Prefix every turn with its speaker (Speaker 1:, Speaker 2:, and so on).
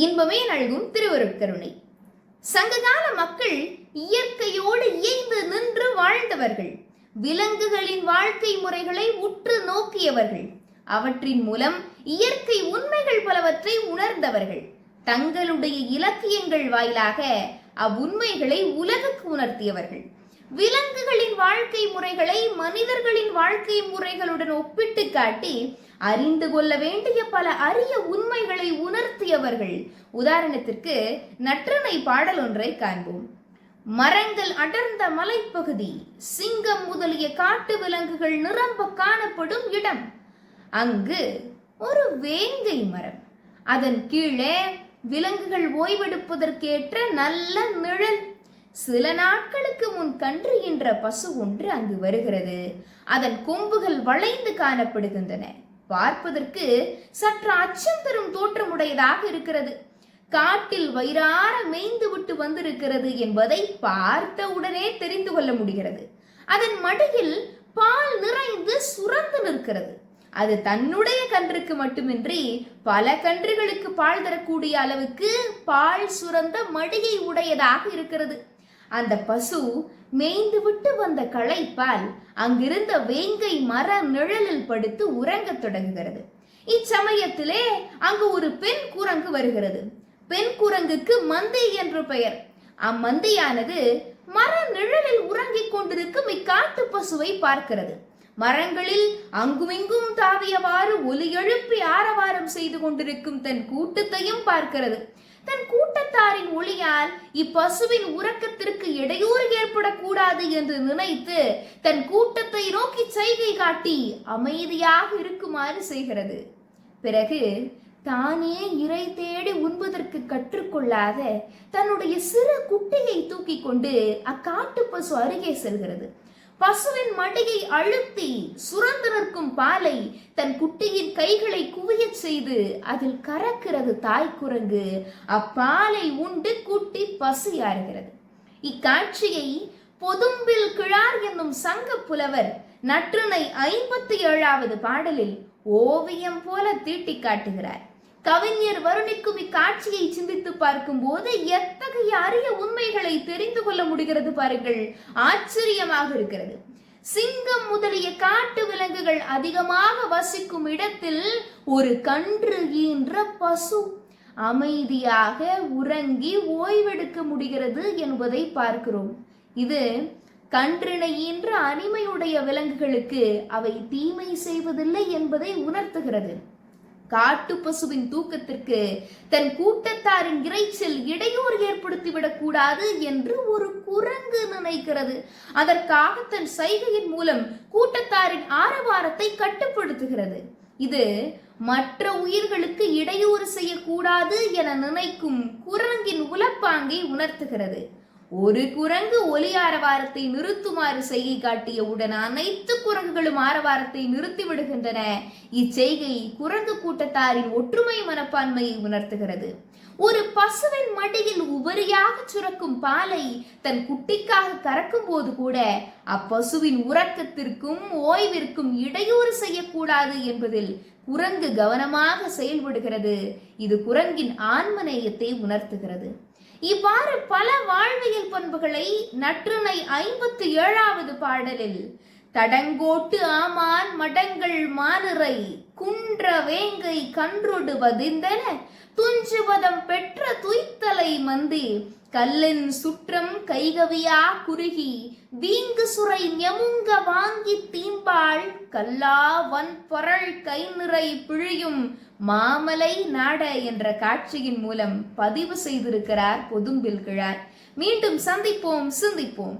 Speaker 1: இன்பமே நல்கும் திருவருட்கருணை சங்ககால மக்கள் இயற்கையோடு இயைந்து நின்று வாழ்ந்தவர்கள். விலங்குகளின் வாழ்க்கை முறைகளை உற்று நோக்கியவர்கள். அவற்றின் மூலம் இயற்கை உண்மைகள் பலவற்றை உணர்ந்தவர்கள். தங்களுடைய இலக்கியங்கள் வாயிலாக அவ்வுண்மைகளை உலகுக்கு உணர்த்தியவர்கள். விலங்குகளின் வாழ்க்கை முறைகளை மனிதர்களின் வாழ்க்கை முறைகளுடன் ஒப்பிட்டு காட்டி அறிந்து கொள்ள வேண்டிய பல அரிய உண்மைகளை உணர்த்தியவர்கள். உதாரணத்திற்கு நற்றனை பாடல் ஒன்றை காண்போம். மரங்கள் அடர்ந்த மலைப்பகுதி சிங்கம் முதலிய காட்டு விலங்குகள் நிரம்ப காணப்படும் இடம். அங்கு ஒரு வேங்கை மரம். அதன் கீழே விலங்குகள் ஓய்வெடுப்பதற்கேற்ற நல்ல நிழல். சில நாட்களுக்கு முன் கன்று என்ற பசு ஒன்று அங்கு வருகிறது. அதன் கொம்புகள் வளைந்து காணப்படுகின்றன. பார்ப்பதற்கு சற்று அச்சம் தரும் தோற்றமுடையதாக இருக்கிறது. காட்டில் வயிறார மேய்ந்து விட்டு வந்திருக்கிறது என்பதை பார்த்த உடனே தெரிந்து கொள்ள முடிகிறது. அதன் மடியில் பால் நிறைந்து சுரந்து நிற்கிறது. அது தன்னுடைய கன்றுக்கு மட்டுமின்றி பல கன்றுகளுக்கு பால் தரக்கூடிய அளவுக்கு பால் சுரந்த மடியை உடையதாக இருக்கிறது. அந்த பசு மேய்ந்து விட்டு வந்த களைப்பால் அங்கிருந்த வேங்கை மர நிழலில் படுத்து உறங்கத் தொடங்குகிறது. இச்சமயத்திலே அங்கு ஒரு பெண் குரங்கு வருகிறது. பெண் குரங்குக்கு மந்தை என்று பெயர். அம்மந்தையானது மர நிழலில் உறங்கிக் கொண்டிருக்கும் இக்காட்டு பசுவை பார்க்கிறது. மரங்களில் அங்குமிங்கும் தாவியவாறு ஒலி எழுப்பி ஆரவாரம் செய்து கொண்டிருக்கும் தன் கூட்டத்தையும் பார்க்கிறது. தன் கூட்டத்தாரின் ஒளியால் இப்பசுவின் உறக்கத்திற்கு இடையூறு ஏற்படக்கூடாது என்று நினைத்து தன் கூட்டத்தை நோக்கி செய்கை காட்டி அமைதியாக இருக்குமாறு செய்கிறது. பிறகு தானே இறை தேடி உண்பதற்கு கற்றுக்கொள்ளாத தன்னுடைய சிறு குட்டியை தூக்கி கொண்டு அக்காட்டு பசு அருகே செல்கிறது. பசுவின் மடியை அழுத்தி சுரந்து நிற்கும் பாலை தன் குட்டியின் கைகளை குவியச் செய்து அதில் கறக்கிறது தாய் குரங்கு. அப்பாலை உண்டு குட்டி பசியாறுகிறது. இக்காட்சியை பொதும்பில் கிழார் என்னும் சங்க புலவர் நற்றினை ஐம்பத்தி ஏழாவது பாடலில் ஓவியம் போல தீட்டி காட்டுகிறார். கவிஞர் வருணிக்கும் இக்காட்சியை சிந்தித்து பார்க்கும் போது எத்தகைய அரிய உண்மைகளை தெரிந்து கொள்ள முடிகிறது பாருங்கள். ஆச்சரியமாக இருக்கிறது. சிங்கம் முதலிய காட்டு விலங்குகள் அதிகமாக வசிக்கும் இடத்தில் ஒரு கன்று ஈன்ற பசு அமைதியாக உறங்கி ஓய்வெடுக்க முடிகிறது என்பதை பார்க்கிறோம். இது கன்றினை ஈன்ற அனிமையுடைய விலங்குகளுக்கு அவை தீமை செய்வதில்லை என்பதை உணர்த்துகிறது. காட்டு பசுவின் தூக்கத்திற்கு தன் கூட்டத்தாரின் இறைச்சல் இடையூறு ஏற்படுத்திவிடக் கூடாது என்று ஒரு குரங்கு நினைக்கிறது. அதற்காக தன் சைகையின் மூலம் கூட்டத்தாரின் ஆரவாரத்தை கட்டுப்படுத்துகிறது. இது மற்ற உயிர்களுக்கு இடையூறு செய்யக்கூடாது என நினைக்கும் குரங்கின் உலப்பாங்கை உணர்த்துகிறது. ஒரு குரங்கு ஒலி ஆரவாரத்தை நிறுத்துமாறு செய்கை காட்டியவுடன் அனைத்து குரங்குகளும் ஆரவாரத்தை நிறுத்தி விடுகின்றன. இச்செய்கை குரங்கு கூட்டத்தாரின் ஒற்றுமை மனப்பான்மையை உணர்த்துகிறது. ஒரு பசுவின் மடியில் உபரியாக சுரக்கும் பாலை தன் குட்டிக்காக கறக்கும் போது கூட அப்பசுவின் உறக்கத்திற்கும் ஓய்விற்கும் இடையூறு செய்யக்கூடாது என்பதில் குரங்கு கவனமாக செயல்படுகிறது. இது குரங்கின் ஆன்மநேயத்தை உணர்த்துகிறது. இவ்வாறு பல வாழ்வியல் பண்புகளை நற்றுணை ஐம்பத்தி ஏழாவது பாடலில் தடங்கோட்டு ஆமான் மடங்கள் மானுரை குன்ற வேங்கை கன்றுடுவதிந்தன துஞ்சுவதம் பெற்ற துய்த்தலை மந்தி கல்லின் சுற்றம் கைகவியா குறுகி வீங்கு சுரை நெமுங்க வாங்கி தீம்பாள் கல்லா வன் பொருள் கை நிறை பிழியும் மாமலை நாட என்ற காட்சியின் மூலம் பதிவு செய்திருக்கிறார் பொதும்பில் கிழார். மீண்டும் சந்திப்போம் சிந்திப்போம்.